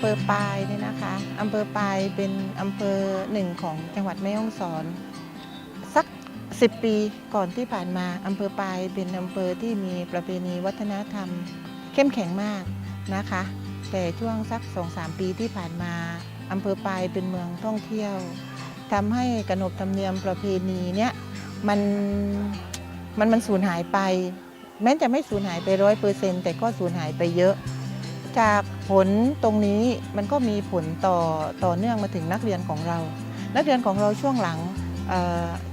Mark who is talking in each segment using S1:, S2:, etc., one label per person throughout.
S1: ำเภอปายเนี่ยนะคะอำเภอปายเป็นอำเภอหนึ่งของจังหวัดแม่ฮ่องสอน สัก 10 ปีก่อนที่ผ่านมาอำเภอปายเป็นอำเภอที่มีประเพณีวัฒนธรรม เข้มแข็งมากนะคะ แต่ช่วงสัก 2-3 ปีที่ผ่านมาอำเภอปายเป็นเมืองท่องเที่ยวทำให้ขนบธรรมเนียมประเพณีเนี้ยมันมันมันสูญหายไป แม้จะไม่สูญหายไปร้อยเปอร์เซ็นต์แต่ก็สูญหายไปเยอะ จากผลตรงนี้มันก็มีผลต่อต่อเนื่องมาถึงนักเรียนของเรา นักเรียนของเราช่วงหลัง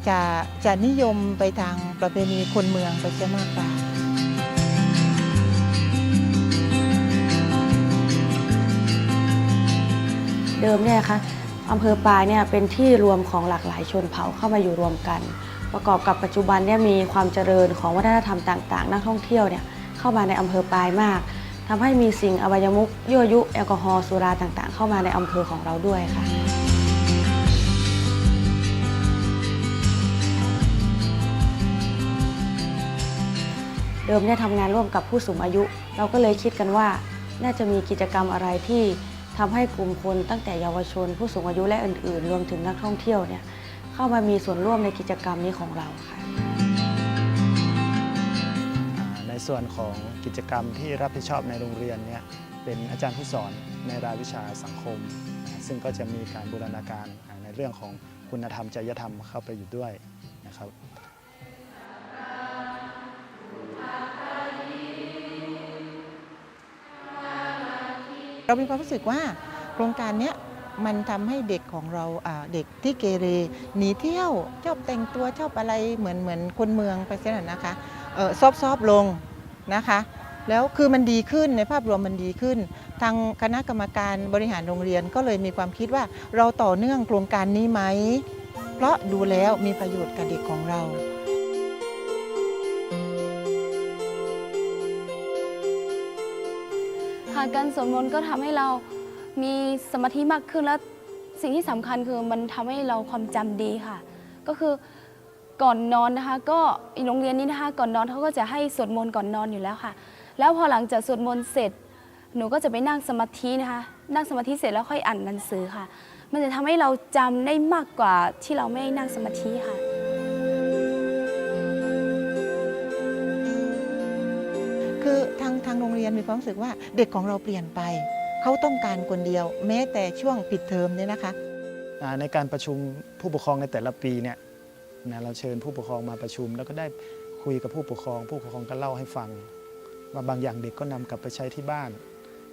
S1: จะจะนิยมไปทางประเพณีคนเมืองไปเสียมากกว่า
S2: เดิมเนี่ยค่ะอำเภอปายเนี่ยเป็นที่รวมของหลากหลายชนเผ่าเข้ามาอยู่รวมกัน ประกอบกับปัจจุบันเนี่ยมีความเจริญของวัฒนธรรมต่าง ๆ นักท่องเที่ยวเนี่ยเข้ามาในอำเภอปายมาก ทำให้มีสิ่งอบายมุขยั่วยุแอลกอฮอล์สุราต่างๆ เข้ามาในอำเภอของเราด้วยค่ะ เดิมเนี่ยทำงานร่วมกับผู้สูงอายุ เราก็เลยคิดกันว่า น่าจะมีกิจกรรมอะไรที่ทำให้กลุ่มคนตั้งแต่เยาวชน ผู้สูงอายุและอื่นๆ รวมถึงนักท่องเที่ยวเนี่ยเข้ามามีส่วนร่วมในกิจกรรมนี้ของเราค่ะ
S3: ส่วนของกิจกรรมที่รับผิดชอบในโรงเรียนเนี่ยเป็นอาจารย์ผู้สอนในรายวิชาสังคม ซึ่งก็จะมีการบูรณาการในเรื่องของคุณธรรมจริยธรรมเข้าไปอยู่ด้วยนะครับ
S1: เรามีความรู้สึกว่าโครงการเนี้ย มันทำให้เด็กของเราเด็กที่เกเรหนีเที่ยวชอบแต่งตัวชอบอะไรเหมือนเหมือนคนเมืองไปเสียหน่อยนะคะซอบซอบลงนะคะแล้วคือมันดีขึ้นในภาพรวมมันดีขึ้น ทางคณะกรรมการบริหารโรงเรียนก็เลยมีความคิดว่าเราต่อเนื่องโครงการนี้ไหม เพราะดูแล้วมีประโยชน์กับเด็กของเรา
S4: ค่ะการสวดมนต์ก็ทำให้เรา มีสมาธิมากขึ้นแล้วสิ่งที่สำคัญคือมันทำให้เราความจำดีค่ะ ก็คือก่อนนอนนะคะ ก็โรงเรียนนี้นะคะ ก่อนนอนเขาก็จะให้สวดมนต์ก่อนนอนอยู่แล้วค่ะ แล้วพอหลังจากสวดมนต์เสร็จ หนูก็จะไปนั่งสมาธินะคะ นั่งสมาธิเสร็จแล้วค่อยอ่านหนังสือค่ะ มันจะทำให้เราจำได้มากกว่าที่เราไม่นั่งสมาธิค่ะ
S1: คือทางทางโรงเรียนมีความรู้สึกว่าเด็กของเราเปลี่ยนไป เขาต้องการคนเดียว แม้แต่ช่วงปิดเทอมเนี่ยนะคะ
S3: อ่าในการประชุมผู้ปกครองในแต่ละปีเนี่ยนะเราเชิญผู้ปกครองมาประชุม แล้วก็ได้คุยกับผู้ปกครอง ผู้ปกครองก็เล่าให้ฟังว่าบางอย่างเด็กก็นำกลับไปใช้ที่บ้าน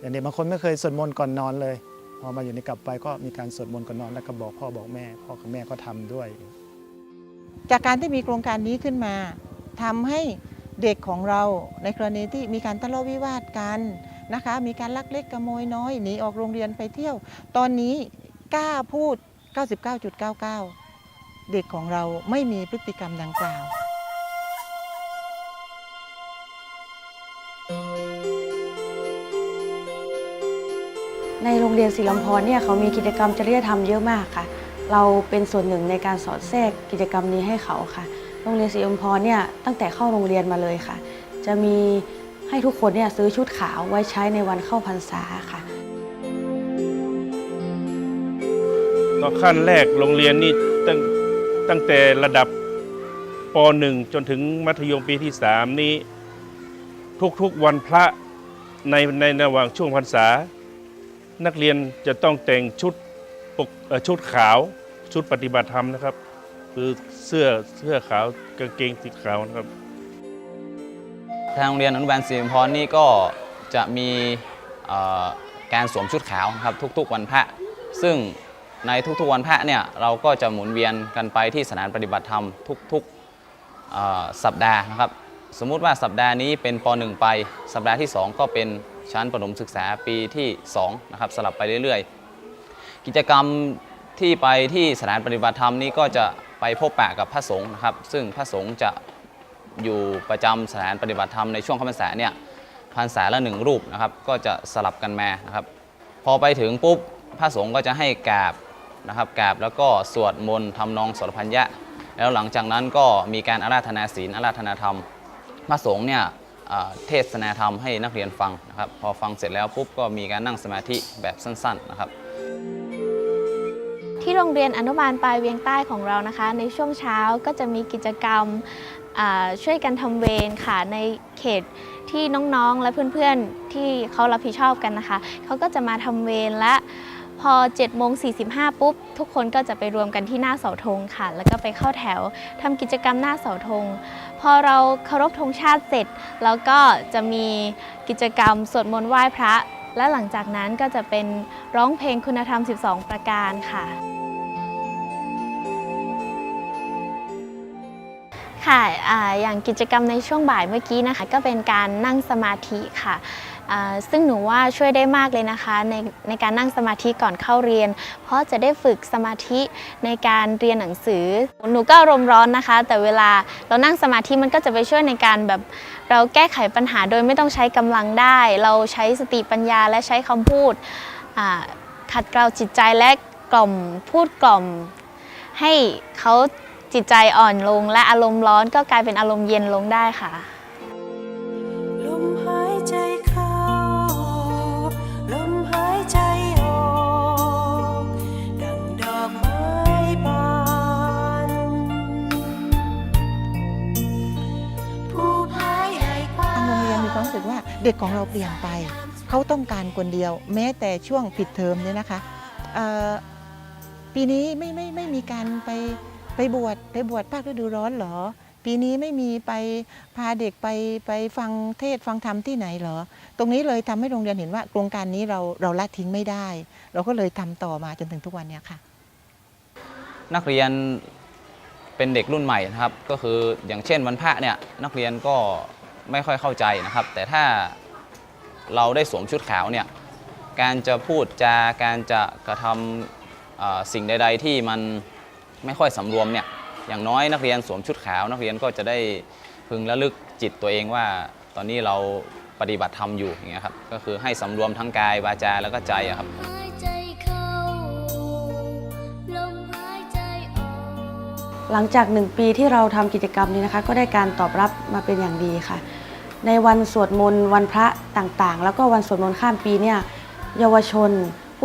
S3: อย่างเด็กบางคนไม่เคยสวดมนต์ก่อนนอนเลยพอมาอยู่ในกลับไปก็มีการสวดมนต์ก่อนนอนแล้วก็บอกพ่อบอกแม่พ่อกับแม่ก็ทำด้วย
S1: จากการที่มีโครงการนี้ขึ้นมาทำให้เด็กของเราในกรณีที่มีการทะเลาะวิวาทกัน นะคะ มีการลักเล็กขโมยน้อยหนีออกโรงเรียนไปเที่ยว ตอนนี้กล้าพูด 99.99 เด็กของเราไม่มีพฤติกรรมดังกล่าว
S2: ในโรงเรียนศิลำพรเนี่ยเขามีกิจกรรมจริยธรรมเยอะมากค่ะ เราเป็นส่วนหนึ่งในการสอดแทรกกิจกรรมนี้ให้เขาค่ะ โรงเรียนศิลำพรเนี่ยตั้งแต่เข้าโรงเรียนมาเลยค่ะ จะมี ให้ทุกคนเนี่ยซื้อชุดขาวไว้ใช้ในวันเข้าพรรษาค่ะ
S5: ก็ขั้นแรกโรงเรียนนี่ตั้งตั้งแต่ระดับป .1 จนถึงมัธยมปีที่ 3 นี้ ทุกๆวันพระในในระหว่างช่วงพรรษา นักเรียนจะต้องแต่งชุดปกชุดขาวชุดปฏิบัติธรรมนะครับ คือเสื้อเสื้อขาวกางเกงสีขาวนะครับ
S6: ทางโรงเรียนอนุบาลศรีมพรนี่ก็จะมีการสวมชุดขาวครับทุกๆ วันพระ ซึ่งในทุกๆวันพระเนี่ยเราก็จะหมุนเวียนกันไปที่สถานปฏิบัติธรรมทุกๆสัปดาห์นะครับสมมุติว่าสัปดาห์นี้เป็นป .1 ไป สัปดาห์ที่ 2 ก็เป็นชั้นประถมศึกษาปีที่2นะครับสลับไปเรื่อยๆ กิจกรรมที่ไปที่สถานปฏิบัติธรรมนี้ก็จะไปพบปะกับพระสงฆ์นะครับ ซึ่งพระสงฆ์จะ อยู่ประจำสถานปฏิบัติธรรมในช่วงข้าพรรษาเนี่ยพรรษาละหนึ่งรูปนะครับ ก็จะสลับกันมานะครับ พอไปถึงปุ๊บพระสงฆ์ก็จะให้กราบนะครับกราบแล้วก็สวดมนต์ทำนองสวดพัญญะ แล้วหลังจากนั้นก็มีการอาราธนาศีลอาราธนาธรรม พระสงฆ์เนี่ยเทศนาธรรมให้นักเรียนฟังนะครับ พอฟังเสร็จแล้วปุ๊บก็มีการนั่งสมาธิแบบสั้นๆนะครับ
S7: ที่โรงเรียนอนุบาลปลายเวียงใต้ของเรานะคะ ในช่วงเช้าก็จะมีกิจกรรม ช่วยกันทำเวรค่ะในเขตที่น้องๆและเพื่อนๆที่เขารับผิดชอบกันนะคะ เขาก็จะมาทำเวรและพอ7โมง45 ปุ๊บ ทุกคนก็จะไปรวมกันที่หน้าเสาธงค่ะ แล้วก็ไปเข้าแถวทำกิจกรรมหน้าเสาธง พอเราเคารพธงชาติเสร็จ แล้วก็จะมีกิจกรรมสวดมนต์ไหว้พระ และหลังจากนั้นก็จะเป็นร้องเพลงคุณธรรม 12 ประการค่ะ ค่ะออย่างกิจกรรมในช่วงบ่ายเมื่อกี้นะคะก็เป็นการนั่งสมาธิค่ะซึ่งหนูว่าช่วยได้มากเลยนะคะในในการนั่งสมาธิก่อนเข้าเรียน เพราะจะได้ฝึกสมาธิในการเรียนหนังสือ หนูก็อารมณ์ร้อนนะคะ แต่เวลาเรานั่งสมาธิมันก็จะไปช่วยในการแบบเราแก้ไขปัญหาโดยไม่ต้องใช้กำลังได้ เราใช้สติปัญญาและใช้คำพูดขัดเกลาจิตใจและกล่อมพูดกล่อมให้เขา จิตใจอ่อนลง และอารมณ์ร้อนก็กลายเป็นอารมณ์เย็นลงได้ค่ะ
S8: ลมหายใจเข้าลมหายใจออกดังดอกไม้บานผู้พายใหญ่กว้า
S1: ทางโรงเรียนมีความรู้สึกว่าเด็กของเราเปลี่ยนไป เขาต้องการคนเดียว แม้แต่ช่วงปิดเทอมเนี่ยนะคะเอ่อปีนี้ไม่ไม่ไม่มีการไป ไปบวชไปบวชภาคฤดูร้อนเหรอ ปีนี้ไม่มีไปพาเด็กไปไปฟังเทศฟังธรรมที่ไหนเหรอ ตรงนี้เลยทำให้โรงเรียนเห็นว่าโครงการนี้เราเราละทิ้งไม่ได้ เราก็เลยทำต่อมาจนถึงทุกวันนี้ค่ะ
S6: นักเรียนเป็นเด็กรุ่นใหม่นะครับ ก็คืออย่างเช่นวันพระเนี่ยนักเรียนก็ไม่ค่อยเข้าใจนะครับ แต่ถ้าเราได้สวมชุดขาวเนี่ยการจะพูดจาการจะกระทำสิ่งใด ๆ ที่มัน ไม่ค่อยสำรวมเนี่ยอย่างน้อยนักเรียนสวมชุดขาว นักเรียนก็จะได้พึงระลึกจิตตัวเองว่า ตอนนี้เราปฏิบัติธรรมอยู่อย่างเงี้ยครับก็คือให้สำรวมทั้งกายวาจาแล้วก็ใจอะครับ
S9: หายใจเข้าลมหายใจออก
S2: หลังจากหนึ่งปีที่เราทำกิจกรรมนี้นะคะ ก็ได้การตอบรับมาเป็นอย่างดีค่ะ ในวันสวดมนต์วันพระต่างๆ แล้วก็วันสวดมนต์ข้ามปีเนี่ยเยาวชน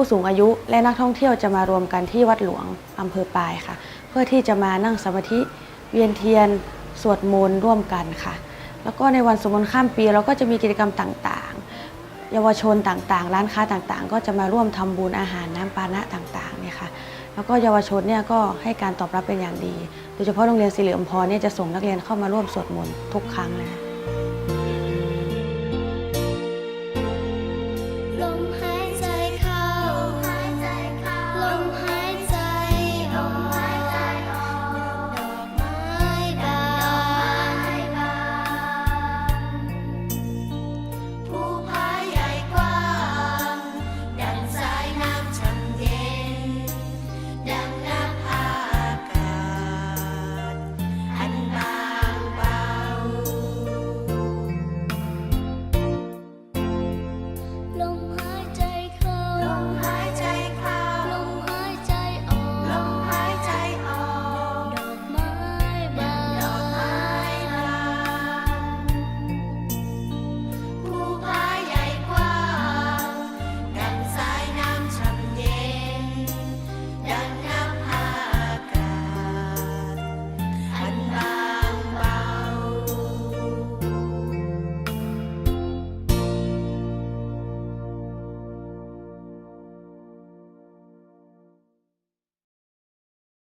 S2: ผู้สูงอายุและนักท่องเที่ยวจะมารวมกันที่วัดหลวงอำเภอปายค่ะ เพื่อที่จะมานั่งสมาธิเวียนเทียนสวดมนต์ร่วมกันค่ะ แล้วก็ในวันสวดมนต์ข้ามปีเราก็จะมีกิจกรรมต่างๆ เยาวชนต่างๆ ร้านค้าต่างๆ ก็จะมาร่วมทำบุญอาหารน้ำปานะต่างๆเนี่ยค่ะแล้วก็เยาวชนเนี่ยก็ให้การตอบรับเป็นอย่างดี โดยเฉพาะโรงเรียนสิริอมพรเนี่ยจะส่งนักเรียนเข้ามาร่วมสวดมนต์ทุกครั้งเลย